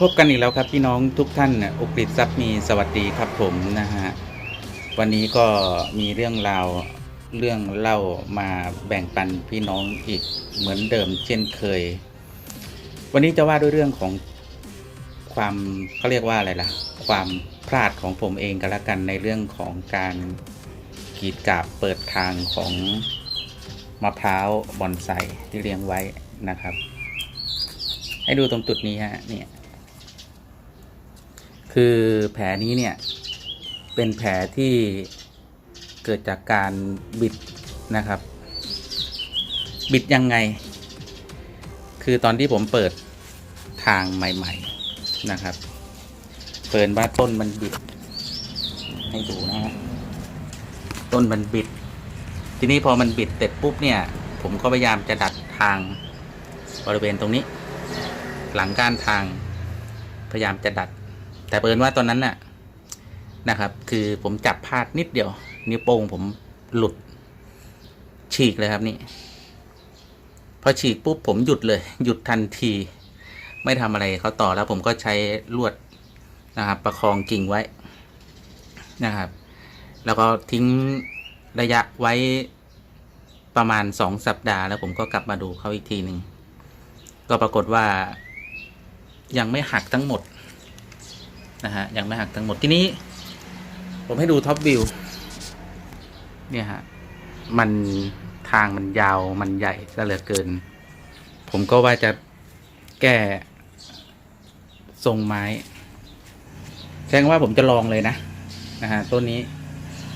พบกันอีกแล้วครับพี่น้องทุกท่านอุกฤษทรัพย์มีสวัสดีครับผมนะฮะวันนี้ก็มีเรื่องราวเรื่องเล่ามาแบ่งปันพี่น้องอีกเหมือนเดิมเช่นเคย วันนี้จะว่าด้วยเรื่องของความเขาเรียกว่าอะไรล่ะ ความพลาดของผมเองก็แล้วกันในเรื่องของการกีดกราบเปิดทางของมะพร้าวบอนไซที่เลี้ยงไว้นะครับ ให้ดูตรงจุดนี้ฮะเนี่ย คือแผลนี้เนี่ย เป็นแผลที่เกิดจากการบิดนะครับ บิดยังไง คือตอนที่ผมเปิดทางใหม่ ๆนะครับ เปิดว่าต้นมันบิด ให้ดูนะฮะต้นมันบิด ทีนี้พอมันบิดเสร็จปุ๊บเนี่ย ผมก็พยายามจะดัดทางบริเวณตรงนี้ หลังก้านทางพยายามจะดัด แต่เปิดว่าตอนนั้นน่ะนะครับ คือผมจับพลาดนิดเดียว นิ้วโป้งผมหลุด ฉีกเลยครับนี่พอฉีกปุ๊บผมหยุดเลย หยุดทันที ไม่ทำอะไรเขาต่อแล้วผมก็ใช้ลวดนะครับ ประคองกิ่งไว้นะครับ แล้วก็ทิ้งระยะไว้ประมาณสองสัปดาห์ แล้วผมก็กลับมาดูเขาอีกทีหนึ่งก็ปรากฏว่ายังไม่หักทั้งหมด นะฮะยังไม่หักทั้งหมดทีนี้ ผมให้ดูท็อปวิวเนี่ยฮะมันทางมันยาวมันใหญ่ซะเหลือเกิน ผมก็ว่าจะแก้ทรงไม้แสดงว่าผมจะลองเลยนะนะฮะต้นนี้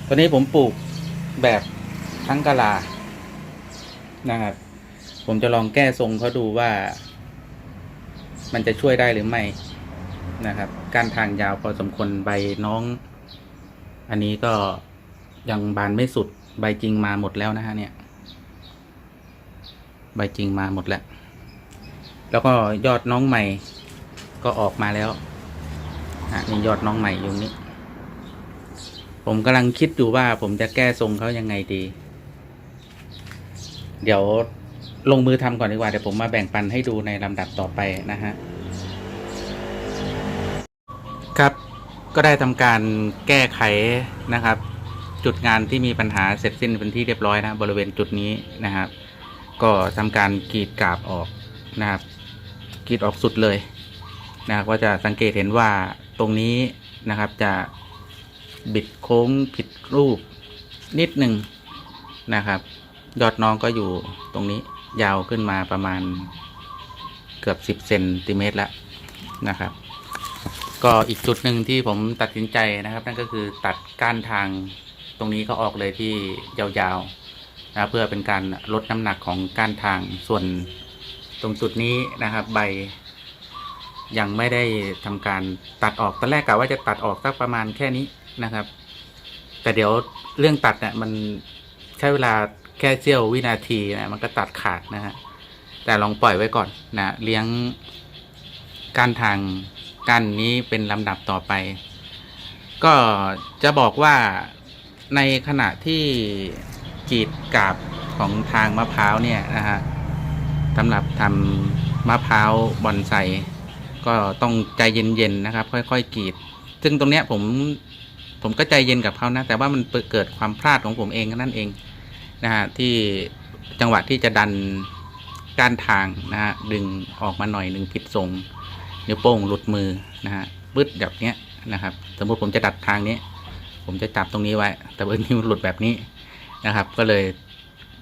ต้นนี้ผมปลูกแบบทั้งกะลานะครับผมจะลองแก้ทรงเขาดูว่า มันจะช่วยได้หรือไม่นะครับ การทางยาวพอสมควรใบน้อง อันนี้ก็ยังบานไม่สุด ใบจริงมาหมดแล้วนะฮะเนี่ย ใบจริงมาหมดแล้ว แล้วก็ยอดน้องใหม่ก็ออกมาแล้วนะนี่ยอดน้องใหม่อยู่นี้ ผมกำลังคิดอยู่ว่าผมจะแก้ทรงเขายังไงดี เดี๋ยวลงมือทำก่อนดีกว่าเดี๋ยวผมมาแบ่งปันให้ดูในลำดับต่อไปนะฮะ ครับ ก็ได้ทำการแก้ไขนะครับ จุดงานที่มีปัญหาเสร็จสิ้นเป็นที่เรียบร้อยนะบริเวณจุดนี้นะครับ ก็ทำการกรีดกราบออกนะครับกรีดออกสุดเลยนะครับก็จะสังเกตเห็นว่าตรงนี้นะครับจะบิดโค้งผิดรูปนิดหนึ่งนะครับ ยอดน้องก็อยู่ตรงนี้ยาวขึ้นมาประมาณเกือบสิบเซนติเมตรแล้วนะครับ ก็อีกจุดหนึ่งที่ผมตัดสินใจนะครับ นั่นก็คือตัดก้านทางตรงนี้ก็ออกเลยที่ยาวๆนะเพื่อเป็นการลดน้ำหนักของก้านทางส่วนตรงจุดนี้นะครับ ใบ ยังไม่ได้ทำการตัดออกตอนแรกกะว่าจะตัดออกสักประมาณแค่นี้นะครับ แต่เดี๋ยวเรื่องตัดเนี่ยมันใช้เวลาแค่เสี้ยววินาทีนะมันก็ตัดขาดนะฮะแต่ลองปล่อยไว้ก่อนนะเลี้ยงก้านทาง ก้านนี้เป็นลำดับต่อไป ก็จะบอกว่าในขณะที่กรีดกาบของทางมะพร้าวเนี่ยนะฮะสำหรับทำมะพร้าวบอนไซก็ต้องใจเย็นๆนะครับ ค่อยๆกรีด ซึ่งตรงเนี้ยผมผมก็ใจเย็นกับเขานะ แต่ว่ามันเกิดความพลาดของผมเองนั่นเองนะฮะที่จังหวะที่จะดันก้านทางนะฮะดึงออกมาหน่อยหนึ่งผิดทรง นิ้วโป้งหลุดมือนะฮะบึดแบบเนี้ยนะครับ สมมติผมจะดัดทางนี้ ผมจะจับตรงนี้ไว้ แต่เบอร์นิ้วหลุดแบบนี้นะครับ ก็เลย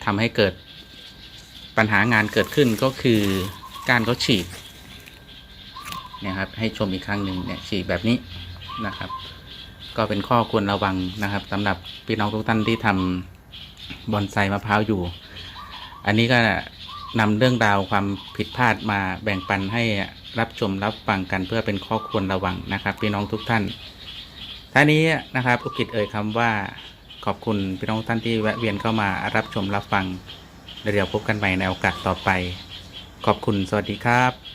ทำให้เกิดปัญหางานเกิดขึ้นก็คือกานเขาฉีกเนี่ยครับให้ชมอีกครั้งหนึ่งเนี่ยฉีกแบบนี้นะครับ ก็เป็นข้อควรระวังนะครับสำหรับพี่น้องทุกท่านที่ทำบอนไซมะพร้าวอยู่ อันนี้ก็ นำเรื่องราวความผิดพลาดมาแบ่งปันให้รับชมรับฟังกันเพื่อเป็นข้อควรระวังนะครับ พี่น้องทุกท่านท่านี้นะครับอุกิจเอ่ยคำว่าขอบคุณพี่น้องท่านที่แวะเวียนเข้ามารับชมรับฟังเดี๋ยวพบกันใหม่ในโอกาสต่อไป ขอบคุณสวัสดีครับ